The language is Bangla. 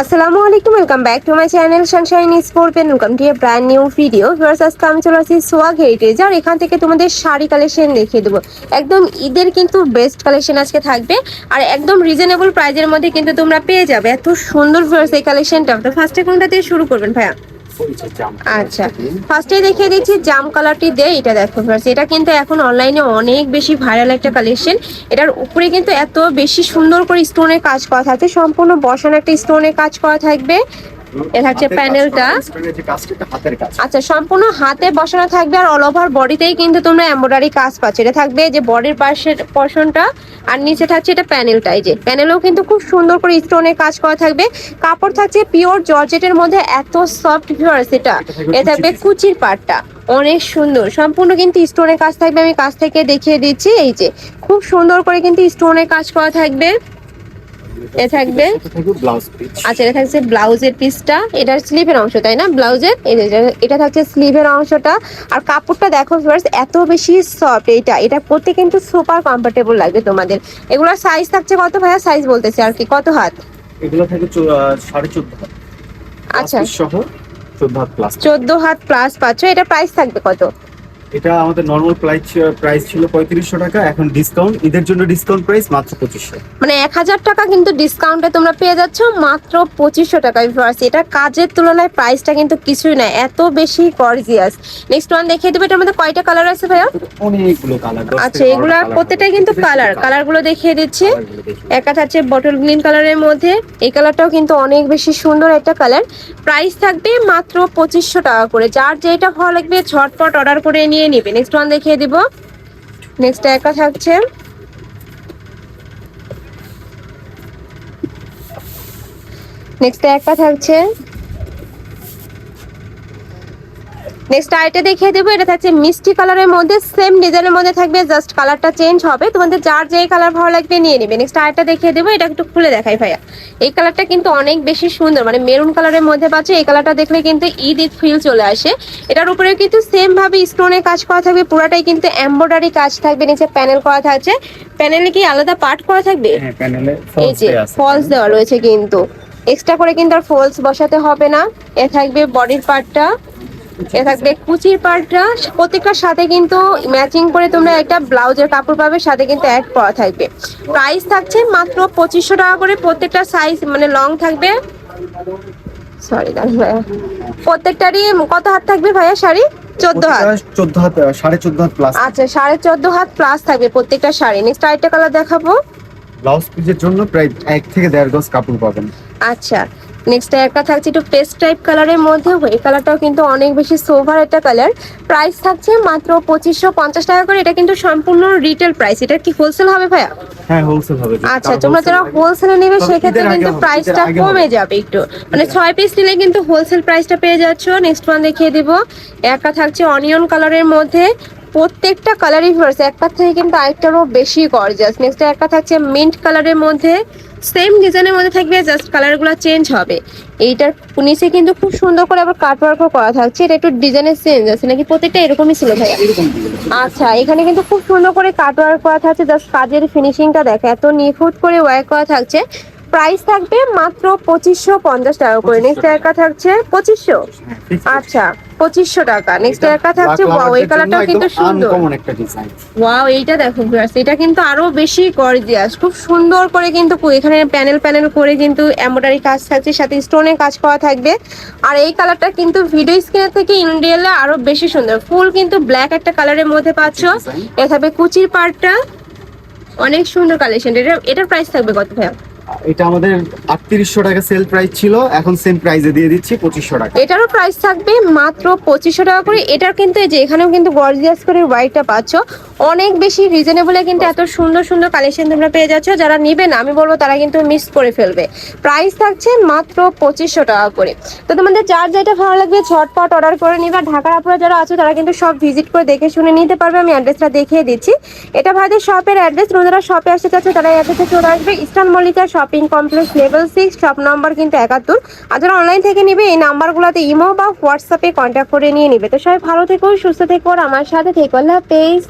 আসসালামু আলাইকুম welcome back to my channel sunshine sport pen welcome to a brand new video viewers আজকে আমি চলে আসি সোয়াগ হেরিটেজ আর এখান থেকে তোমাদের শাড়ি কালেকশন দেখিয়ে দেবো। একদম ঈদের কিন্তু বেস্ট কালেকশন আজকে থাকবে, আর একদম রিজনেবল প্রাইজের মধ্যে কিন্তু তোমরা পেয়ে যাবে। এত সুন্দর ভিউয়ার্স এই কালেকশনটা তো ফার্স্টে কোনটা দিয়ে শুরু করবেন ভাইয়া? আচ্ছা। ফার্স্টে দেখিয়ে দিচ্ছি জাম কালারটি দিয়ে এটা দেখো ফার্স্ট এটা কিন্তু এখন অনলাইনে অনেক বেশি ভাইরাল একটা কালেকশন এটার উপরে কিন্তু এত বেশি সুন্দর করে স্টোনের কাজ করা থাকছে। সম্পূর্ণ বসানো একটা স্টোনের কাজ করা থাকবে। এটা হচ্ছে প্যানেলটা আচ্ছা সম্পূর্ণ হাতে বসানো থাকবে আর অল ওভার বডিতেই কিন্তু তোমরা এমব্রয়ডারি কাজ পাচ্ছ। এটা থাকবে যে বডির পাশের পশনটা আর নিচে থাকছে এটা প্যানেলটা। এই যে প্যানেলেও কিন্তু খুব সুন্দর করে স্টোনের কাজ করা থাকবে। কাপড় থাকছে পিওর জর্জেটের মধ্যে এত সফট ভিউয়ার্স এটা এটা থাকবে কুচির পাটটা। অনেক সুন্দর। সম্পূর্ণ কিন্তু স্টোনের কাজ থাকবে। আমি কাছ থেকে দেখিয়ে দিচ্ছি। এই যে খুব সুন্দর করে কিন্তু স্টোনের কাজ করা থাকবে। এ থাকবে আচ্ছা এটা থাকছে ব্লাউজের পিসটা। এটার স্লিভের অংশ তাই না? ব্লাউজের? এটা- থাকছে স্লিভের অংশটা। আর কাপড়টা দেখো এত বেশি সফট এইটা। এটা পরতে কিন্তু সুপার কমফোর্টেবল লাগবে তোমাদের। এগুলোর সাইজ থাকছে কত ভাইয়া? সাইজ বলতেছে আর কি। কত হাত? এগুলো থাকে সাড়ে চোদ্দ হাত। আচ্ছা। সহ চোদ্দ হাত প্লাস চোদ্দ হাত প্লাস পাচ্ছ এটা প্রাইস থাকবে কত? এটা আমাদের নর্মাল প্রাইস প্রাইস ছিল পঁয়ত্রিশশো টাকা এখন ডিসকাউন্ট ঈদের জন্য ডিসকাউন্ট প্রাইস মাত্র পঁচিশশো। মানে এক হাজার টাকা কিন্তু ডিসকাউন্টে তোমরা পেয়ে যাচ্ছ মাত্র পঁচিশশো টাকায় ভিউয়ার্স এটা কাজের তুলনায় প্রাইসটা কিন্তু কিছুই না এত বেশি গর্জিয়াস নেক্সট ওয়ান দেখিয়ে দেবো এটার মধ্যে কয়টা কালার আছে ভাইয়া? অনেকগুলো কালার আচ্ছা এগুলো প্রত্যেকটাই কিন্তু কালার কালারগুলো দেখিয়ে দিচ্ছি। একটা থাকছে বটল গ্রিন কালারের মধ্যে। এই কালারটাও কিন্তু অনেক বেশি সুন্দর একটা কালার প্রাইস থাকবে মাত্র পঁচিশশো টাকা করে। যার যেটা ভালো লাগবে ঝটপট অর্ডার করে নিয়ে নিবে। নেক্সট ওয়ান দেখিয়ে দিব। নেক্সট একটা থাকছে। নেক্সট একটা থাকছে। নেক্সট আইটা দেখিয়ে দেবো এটা থাকছে মিষ্টি কালারের মধ্যে সেম ডিজাইনের মধ্যে থাকবে জাস্ট কালারটা চেঞ্জ হবে। তোমাদের যার যে কালার ভালো লাগবে নিয়ে নেবে। নেক্সট আইটা দেখিয়ে দেবো এটা একটু খুলে দেখাই ভাইয়া। এই কালারটা কিন্তু অনেক বেশি সুন্দর মানে মেরুন কালারের মধ্যে পাচ্ছ এই কালারটা দেখলে কিন্তু ঈদ ঈদ ফিল চলে আসে। এটার উপরে কিন্তু সেম ভাবে স্টোনে কাজ করা থাকবে পুরাটাই কিন্তু এমব্রয়ডারি কাজ থাকবে নিচে প্যানেল করা থাকছে। প্যানেলে কি আলাদা পার্ট করা থাকবে? হ্যাঁ এই যে ফলস দেওয়া রয়েছে কিন্তু। এক্সট্রা করে কিন্তু আর ফলস বসাতে হবে না। এ থাকবে বডির পার্টটা থাকবে কুচির পার্টটা প্রত্যেকটার সাথে কিন্তু ম্যাচিং করে তোমরা একটা ব্লাউজের কাপড় পাবে সাথে কিন্তু অ্যাড করা থাকবে। প্রাইস থাকছে মাত্র পঁচিশশো টাকা করে প্রত্যেকটা সাইজ মানে লং থাকবে। সরি ভাইয়া। প্রত্যেকটারই কত হাত থাকবে ভাইয়া শাড়ি? চোদ্দ হাত। চোদ্দ হাত সাড়ে চোদ্দ হাত প্লাস আচ্ছা সাড়ে চোদ্দ হাত প্লাস থাকবে প্রত্যেকটা শাড়ি। নেক্সট আরেকটা কালার দেখাবো। ব্লাউজ পিসের জন্য প্রায় এক থেকে দেড় গজ কাপড় পাবেন। আচ্ছা নেক্সট একটা থাকছে একটু পেস্ট টাইপ কালারের মধ্যে। এই কালারটাও কিন্তু অনেক বেশি সোভার একটা কালার প্রাইস থাকছে মাত্র পঁচিশশো পঞ্চাশ টাকা করে। এটা কিন্তু সম্পূর্ণ রিটেল প্রাইস এটা কি হোলসেল হবে ভাইয়া? হ্যাঁ আচ্ছা তোমরা যারা হোলসেলে নেবে সেক্ষেত্রে কিন্তু প্রাইসটা কমে যাবে একটু। মানে ছয় পিস নিলে কিন্তু হোলসেল প্রাইসটা পেয়ে যাচ্ছ। নেক্সট ওয়ান দেখিয়ে দিব। একটা থাকছে অনিয়ন কালারের মধ্যে। প্রত্যেকটা কালারই ভার্স একটা থেকে কিন্তু আরেকটারও বেশি গর্জাস নেক্সট একটা থাকছে মিন্ট কালারের মধ্যে। সেম ডিজাইনের মধ্যে থাকবে জাস্ট কালারগুলো চেঞ্জ হবে। এইটার নিচে কিন্তু খুব সুন্দর করে আবার কাট ওয়ার্কও করা থাকছে। এটা একটু ডিজাইনের চেঞ্জ আছে নাকি প্রত্যেকটা এরকমই ছিল ভাইয়া? আচ্ছা এখানে কিন্তু খুব সুন্দর করে কাট ওয়ার্ক করা থাকছে জাস্ট কাজের ফিনিশিংটা দেখো এত নিখুঁত করে ওয়ার্ক করা থাকছে। প্রাইস থাকবে মাত্র পঁচিশশো পঞ্চাশ টাকা করে। নেক্সট একা থাকছে পঁচিশশো। হ্যাঁ, আচ্ছা। পঁচিশশো টাকা। নেক্সট এটা একা থাকছে ওয়াও এই কালারটাও কিন্তু সুন্দর। একটা ওয়াও এইটা দেখো ভিউয়ার্স এটা কিন্তু আরও বেশি গর্জিয়াস খুব সুন্দর করে কিন্তু এখানে প্যানেল প্যানেল করে কিন্তু এমব্রয়ডারি কাজ থাকছে সাথে স্টোনের কাজ করা থাকবে। আর এই কালারটা কিন্তু ভিডিও স্ক্রিনের থেকে ইন রিয়েলে আরও বেশি সুন্দর। ফুল কিন্তু ব্ল্যাক একটা কালারের মধ্যে পাচ্ছ। এ থাকবে কুচির পার্টটা অনেক সুন্দর কালেকশন এটা এটার প্রাইস থাকবে কত ভাইয়া? এটা আমাদের আটত্রিশশো টাকা সেল প্রাইস ছিল, এখন সেম প্রাইসে দিয়ে দিচ্ছি, পঁচিশশো টাকা। এটারও প্রাইস থাকবে মাত্র পঁচিশশো টাকা করে। এটার কিন্তু এই যে এখানেও কিন্তু গর্জিয়াস করে হোয়াইটটা পাচ্ছ। অনেক বেশি রিজনেবলে কিন্তু এত সুন্দর সুন্দর কালেকশন তোমরা পেয়ে যাচ্ছ। যারা নিবে না, আমি বলব তারা কিন্তু মিস করে ফেলবে। প্রাইস থাকছে মাত্র পঁচিশশো টাকা করে। তো তোমাদের যার যেটা ভালো লাগবে, ঝটপট অর্ডার করে নিবা। ঢাকার আপনারা যারা আছো, তারা কিন্তু সব ভিজিট করে দেখে শুনে নিতে পারবে। আমি অ্যাড্রেসটা দেখিয়ে দিচ্ছি। এটা ভাইদের শপের অ্যাড্রেস তোমরা যারা শপে আসতে চাচ্ছ, তারা অ্যাড্রেসে চলে আসবে। Eastern Mallika shopping complex level six, shop number কিন্তু একাত্তর। আর যারা অনলাইন থেকে নিবে, এই নাম্বারগুলোতে ইমো বা হোয়াটসঅ্যাপে কন্ট্যাক্ট করে নিয়ে নিবে। তো সবাই ভালো থেকো, সুস্থ থেকো আমার সাথে থেকো। আল্লাহ হাফেজ।